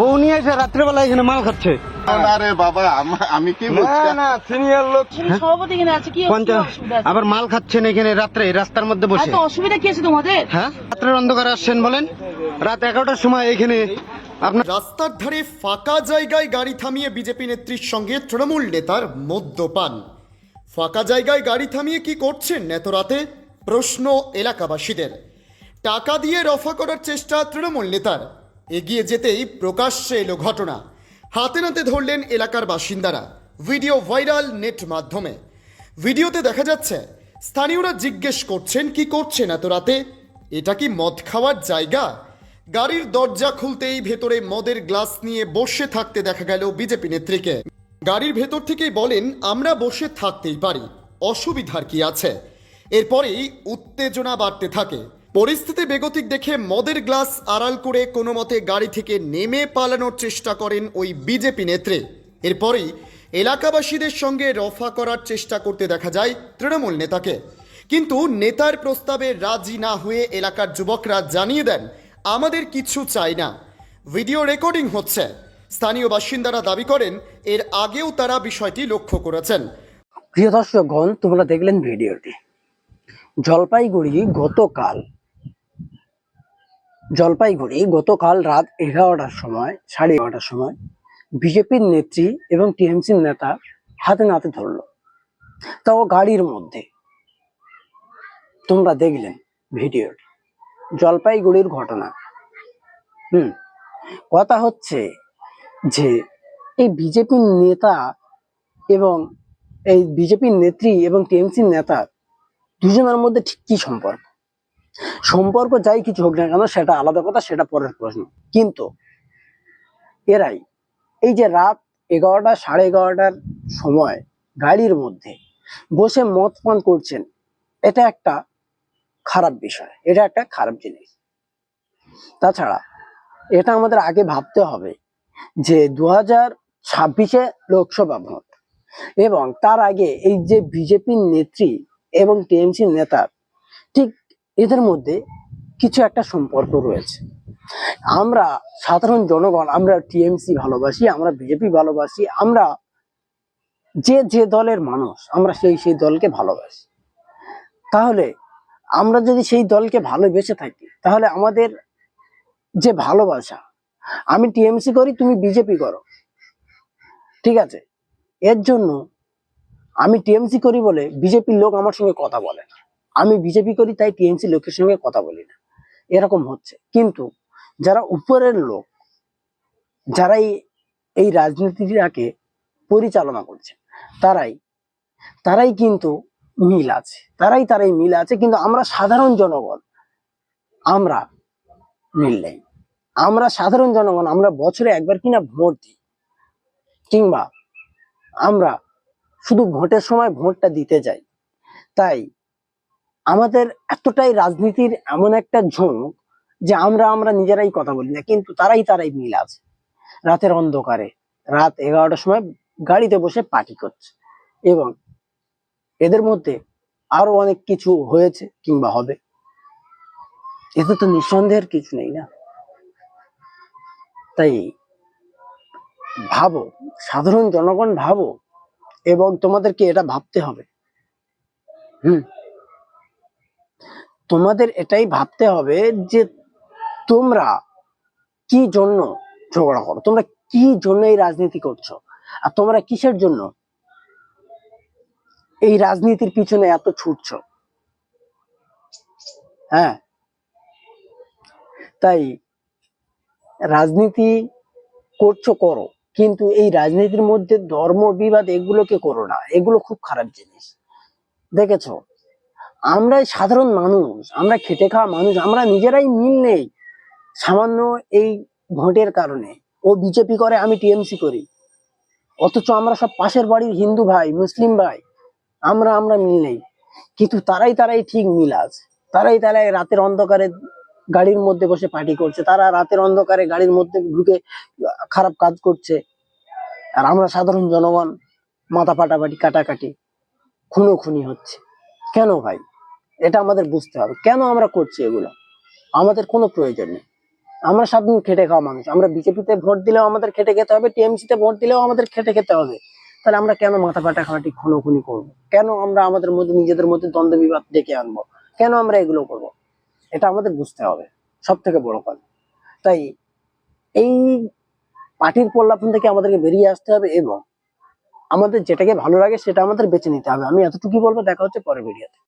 বউ নিয়ে এসে রাত্রেবেলা এখানে মাল খাচ্ছে। আরে বাবা আমি কি না সিনিয়র লোক। সভাপতি এখানে আছে? কি কি পঞ্চাশ অসুবিধা আছে? আবার মাল খাচ্ছেন এখানে রাত্রে রাস্তার মধ্যে বসে। অসুবিধা কি আছে তোমাদের? হ্যাঁ? রাত্রের অন্ধকারে আসছেন বলেন। রাত এগারোটার সময় এখানে আপনার রাস্তার ধারে ফাঁকা জায়গায় গাড়ি থামিয়ে বিজেপি নেত্রীর সঙ্গে তৃণমূল নেতার মদ্যপান। ফাঁকা জায়গায় গাড়ি থামিয়ে কি করছেন এত রাতে? প্রশ্ন এলাকাবাসীদের। টাকা দিয়ে রফা করার চেষ্টা তৃণমূল নেতার। এগিয়ে যেতেই প্রকাশ্যে এলো ঘটনা। হাতে নাতে ধরলেন এলাকার বাসিন্দারা। ভিডিও ভাইরাল নেট মাধ্যমে। ভিডিওতে দেখা যাচ্ছে, স্থানীয়রা জিজ্ঞেস করছেন, কি করছেন এত রাতে? এটা কি মদ খাওয়ার জায়গা? গাড়ির দরজা খুলতেই ভেতরে মদের গ্লাস নিয়ে বসে থাকতে দেখা গেল বিজেপি নেত্রীকে। গাড়ির ভেতর থেকেই বলেন, আমরা বসে থাকতেই পারি। অসুবিধার কি আছে? এরপরেই উত্তেজনা বাড়তে থাকে। পরিস্থিতি বেগতিক দেখে মদের গ্লাস আড়াল করে কোনো মতে গাড়ি থেকে নেমে পালানোর চেষ্টা করেন ওই বিজেপি নেত্রী। এরপরেই এলাকাবাসীদের সঙ্গে রফা করার চেষ্টা করতে দেখা যায় তৃণমূল নেতাকে। কিন্তু নেতার প্রস্তাবে রাজি না হয়ে এলাকার যুবকরা জানিয়ে দেন, আমাদের কিছু চাই না। ভিডিও রেকর্ডিং হচ্ছে। স্থানীয় বাসিন্দারা দাবি করেন, এর আগেও তারা বিষয়টি লক্ষ্য করেছেন। প্রিয় দর্শকগণ, তোমরা দেখলেন ভিডিওটি। জলপাইগুড়ি গতকাল জলপাইগুড়ি গতকাল রাত এগারোটার সময়, সাড়ে এগারোটার সময় বিজেপির নেত্রী এবং টিএমসির নেতা হাতে নাতে ধরলো। তাও গাড়ির মধ্যে। তোমরা দেখলেন ভিডিওটি জলপাইগুড়ির ঘটনা। হুম, কথা হচ্ছে যে এই বিজেপির নেতা এবং এই বিজেপির নেত্রী এবং টিএমসির নেতা দুজনের মধ্যে ঠিক কি সম্পর্ক? সম্পর্ক যাই কিছু হোক না কেন, সেটা আলাদা কথা, সেটা পরের প্রশ্ন। কিন্তু এরাই এই যে রাত এগারোটা, সাড়ে এগারোটার সময় গাড়ির মধ্যে বসে মদ পান করছেন, এটা একটা খারাপ বিষয়, এটা একটা খারাপ জিনিস। তাছাড়া এটা আমাদের আগে ভাবতে হবে যে দু হাজার ছাব্বিশে লোকসভা ভোট এবং তার আগে এই যে বিজেপির নেত্রী এবং টিএমসির নেতার ঠিক এদের মধ্যে কিছু একটা সম্পর্ক রয়েছে। আমরা সাধারণ জনগণ, আমরা টিএমসি ভালোবাসি, আমরা বিজেপি ভালোবাসি, আমরা যে যে দলের মানুষ, আমরা সেই সেই দলকে ভালোবাসি। তাহলে আমরা যদি সেই দলকে ভালোবেসে থাকি, তাহলে আমাদের যে ভালোবাসা, আমি টিএমসি করি, তুমি বিজেপি করো। ঠিক আছে? এর জন্য আমি টিএমসি করি বলে বিজেপির লোক আমার সঙ্গে কথা বলে না। আমি বিজেপি করি, তাই টিএমসি লোকের সঙ্গে কথা বলি না। এরকম হচ্ছে। কিন্তু যারা উপরের লোক, যারাই এই রাজনীতিটাকে পরিচালনা করছে, তারাই তারাই কিন্তু মিল আছে। তারাই তারাই মিল আছে, কিন্তু আমরা সাধারণ জনগণ, আমরা মিল নেই। আমরা সাধারণ জনগণ, আমরা বছরে একবার কিনা ভোট দিই, কিংবা আমরা শুধু ভোটের সময় ভোটটা দিতে যাই। তাই আমাদের এতটাই রাজনীতির এমন একটা ঝোঁক যে আমরা আমরা নিজেরাই কথা বলি না, কিন্তু তারাই তারাই মিল আছে। রাতের অন্ধকারে, রাত এগারোটার সময় গাড়িতে বসে পার্টি করছে এবং এদের মধ্যে আরও অনেক কিছু হয়েছে কিংবা হবে। এতে তো নিঃসন্দেহের কিছু নেই না। তাই ভাবো, সাধারণ জনগণ ভাবো এবং তোমাদেরকে এটা ভাবতে হবে। হুম। তোমাদের এটাই ভাবতে হবে যে তোমরা কি জন্য ঝগড়া করো? তোমরা কি জন্য এই রাজনীতি করছ? আর তোমরা কিসের জন্য এই রাজনীতির পিছনে এত ছুটছ? হ্যাঁ? তাই রাজনীতি করছ করো, কিন্তু এই রাজনীতির মধ্যে ধর্ম বিবাদ এগুলোকে করো না। এগুলো খুব খারাপ জিনিস। দেখেছ? আমরা সাধারণ মানুষ, আমরা খেটে খাওয়া মানুষ, আমরা নিজেরাই মিল নেই সামান্য এই ভোটের কারণে। ও বিজেপি করে, আমি টিএমসি করি। অথচ আমরা সব পাশের বাড়ির হিন্দু ভাই, মুসলিম ভাই, আমরা আমরা মিল নেই। কিন্তু তারাই তারাই ঠিক মিল আছে। তারাই তারাই রাতের অন্ধকারে গাড়ির মধ্যে বসে পার্টি করছে। তারা রাতের অন্ধকারে গাড়ির মধ্যে ঢুকে খারাপ কাজ করছে। আর আমরা সাধারণ জনগণ, মাথা ফাটাফাটি, কাটাকাটি খুনো খুনি হচ্ছে। কেন ভাই? এটা আমাদের বুঝতে হবে। কেন আমরা করছি এগুলো? আমাদের কোনো প্রয়োজন নেই। আমরা সারাদিন খেটে খাওয়া মানুষ। আমরা বিজেপিতে ভোট দিলেও আমাদের খেটে খেতে হবে টিএমসি তে ভোট দিলেও আমাদের খেটে খেতে হবে। তাহলে আমরা কেন মাথা ফাটাখাটি খুনোখুনি করব? কেন আমরা আমাদের মধ্যে নিজেদের মধ্যে দ্বন্দ্ব বিবাদ ডেকে আনব? কেন আমরা এগুলো করব? এটা আমাদের বুঝতে হবে। সব থেকে বড় কথা। তাই এই পার্টির পল্লাপন থেকে আমাদেরকে বেরিয়ে আসতে হবে এবং আমাদের যেটাকে ভালো লাগে সেটা আমাদের বেছে নিতে হবে। আমি এতটুকুই বলব। দেখা হচ্ছে পরের ভিডিওতে।